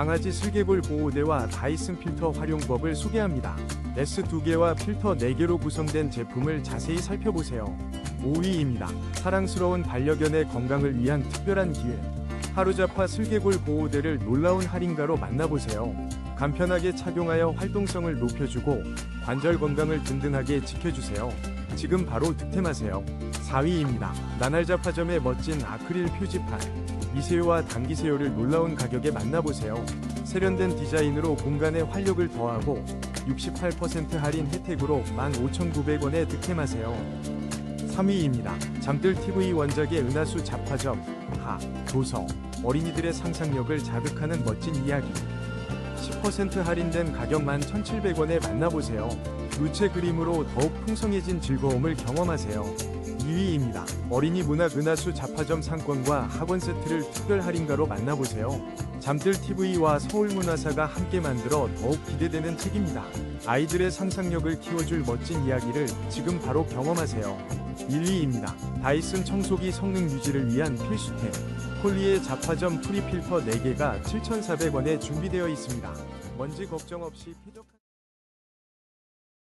강아지 슬개골 보호대와 다이슨 필터 활용법을 소개합니다. S2개와 필터 4개로 구성된 제품을 자세히 살펴보세요. 5위입니다. 사랑스러운 반려견의 건강을 위한 특별한 기회. 하루자파 슬개골 보호대를 놀라운 할인가로 만나보세요. 간편하게 착용하여 활동성을 높여주고 관절 건강을 든든하게 지켜주세요. 지금 바로 득템하세요. 4위입니다. 나날자파점의 멋진 아크릴 표지판. 미세요와 당기세요를 놀라운 가격에 만나보세요. 세련된 디자인으로 공간에 활력을 더하고 68% 할인 혜택으로 15,900원에 득템하세요. 3위입니다. 잠들 TV 원작의 은하수 잡화점, 하, 도서, 어린이들의 상상력을 자극하는 멋진 이야기. 10% 할인된 가격 11,700원에 만나보세요. 루체 그림으로 더욱 풍성해진 즐거움을 경험하세요. 2위입니다. 어린이 문학 은하수 잡화점 상권과 학원 세트를 특별 할인가로 만나보세요. 잠들 TV와 서울문화사가 함께 만들어 더욱 기대되는 책입니다. 아이들의 상상력을 키워줄 멋진 이야기를 지금 바로 경험하세요. 1위입니다. 다이슨 청소기 성능 유지를 위한 필수템. 콜리의 잡화점 프리 필터 4개가 7,400원에 준비되어 있습니다. 먼지 걱정 없이 쾌적한